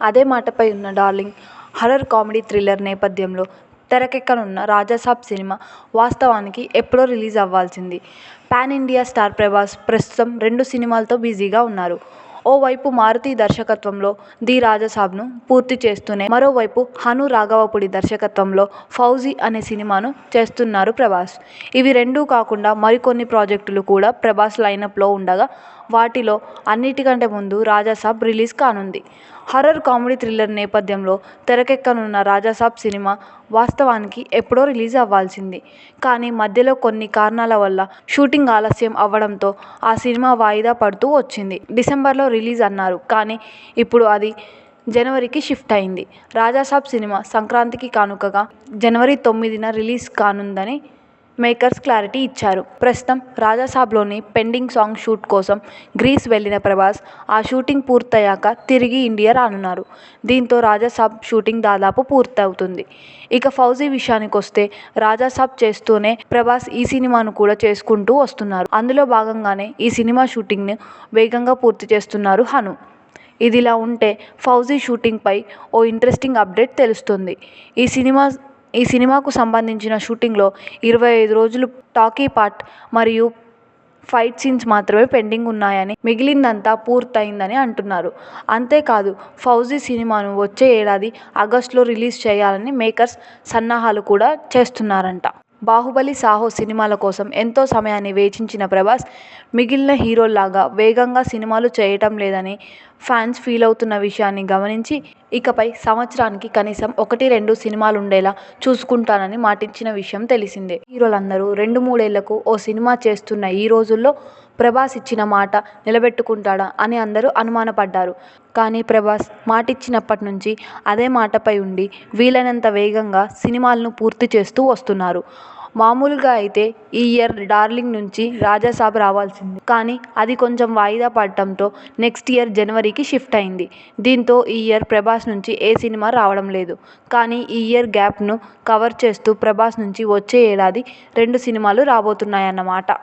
అదే మాటపై ఉన్న darling horror comedy thriller నేపథ్యంలో తెరకెక్కనున్న రాజాసాబ్ సినిమా వాస్తవానికి ఎప్పుడో రిలీజ్ అవ్వాల్సింది. పాన్ ఇండియా స్టార్ ప్రభాస్ ప్రస్తుతం రెండు సినిమాలతో బిజీగా ఉన్నారు. ఓవైపు మారుతి దర్శకత్వంలో 'ది రాజాసాబ్'ను పూర్తి చేస్తూనే మరోవైపు హను రాఘవపుడి దర్శకత్వంలో 'ఫౌజీ' అనే సినిమాను చేస్తున్నారు ప్రభాస్. ఇవి రెండూ కాకుండా మరికొన్ని ప్రాజెక్టులు కూడా ప్రభాస్ లైనప్లో ఉండగా వాటిలో అన్నిటికంటే ముందు రాజాసాబ్ రిలీజ్ కానుంది. హర్రర్ కామెడీ థ్రిల్లర్ నేపథ్యంలో తెరకెక్కనున్న రాజాసాబ్ సినిమా వాస్తవానికి ఎప్పుడో రిలీజ్ అవ్వాల్సింది. కానీ మధ్యలో కొన్ని కారణాల వల్ల షూటింగ్ ఆలస్యం అవ్వడంతో ఆ సినిమా వాయిదా పడుతూ వచ్చింది. డిసెంబర్లో రిలీజ్ అన్నారు కానీ ఇప్పుడు అది జనవరికి షిఫ్ట్ అయింది. రాజాసాబ్ సినిమా సంక్రాంతికి కానుకగా జనవరి తొమ్మిదిన రిలీజ్ కానుందని మేకర్స్ క్లారిటీ ఇచ్చారు. ప్రస్తుతం రాజాసాబ్లోని పెండింగ్ సాంగ్ షూట్ కోసం గ్రీస్ వెళ్ళిన ప్రభాస్ ఆ షూటింగ్ పూర్తయ్యాక తిరిగి ఇండియా రానున్నారు. దీంతో రాజాసాబ్ షూటింగ్ దాదాపు పూర్తవుతుంది. ఇక 'ఫౌజీ' విషయానికొస్తే రాజాసాబ్ చేస్తూనే ప్రభాస్ ఈ సినిమాను కూడా చేసుకుంటూ వస్తున్నారు. అందులో భాగంగానే ఈ సినిమా షూటింగ్ను వేగంగా పూర్తి చేస్తున్నారు హను. ఇదిలా ఉంటే 'ఫౌజీ' షూటింగ్పై ఓ ఇంట్రెస్టింగ్ అప్డేట్ తెలుస్తుంది ఈ సినిమా ఈ సినిమాకు సంబంధించిన షూటింగ్లో ఇరవై ఐదు రోజులు టాకీ పార్ట్ మరియు ఫైట్ సీన్స్ మాత్రమే పెండింగ్ ఉన్నాయని మిగిలిందంతా పూర్తయిందని అంటున్నారు. అంతేకాదు 'ఫౌజీ' సినిమాను వచ్చే ఏడాది ఆగస్టులో రిలీజ్ చేయాలని మేకర్స్ సన్నాహాలు కూడా చేస్తున్నారంట 'బాహుబలి', 'సాహో' సినిమాల కోసం ఎంతో సమయాన్ని వేచించిన ప్రభాస్ మిగిలిన హీరోల్లాగా వేగంగా సినిమాలు చేయటం లేదని ఫ్యాన్స్ ఫీల్ అవుతున్న విషయాన్ని గమనించి ఇకపై సంవత్సరానికి కనీసం ఒకటి రెండు సినిమాలు ఉండేలా చూసుకుంటానని మాటిచ్చిన విషయం తెలిసిందే. హీరోలందరూ రెండు మూడేళ్ళకు ఓ సినిమా చేస్తున్న ఈ రోజుల్లో ప్రభాస్ ఇచ్చిన మాట నిలబెట్టుకుంటాడా అని అందరూ అనుమానపడ్డారు. కానీ ప్రభాస్ మాటిచ్చినప్పటి నుంచి అదే మాటపై ఉండి వీలైనంత వేగంగా సినిమాలను పూర్తి చేస్తూ వస్తున్నారు. మామూలుగా అయితే ఈ ఇయర్ 'డార్లింగ్' నుంచి 'రాజాసాబ్' రావాల్సింది. కానీ అది కొంచెం వాయిదా పడడంతో నెక్స్ట్ ఇయర్ జనవరికి షిఫ్ట్ అయింది. దీంతో ఈ ఇయర్ ప్రభాస్ నుంచి ఏ సినిమా రావడం లేదు. కానీ ఈ ఇయర్ గ్యాప్ను కవర్ చేస్తూ ప్రభాస్ నుంచి వచ్చే ఏడాది రెండు సినిమాలు రాబోతున్నాయన్నమాట.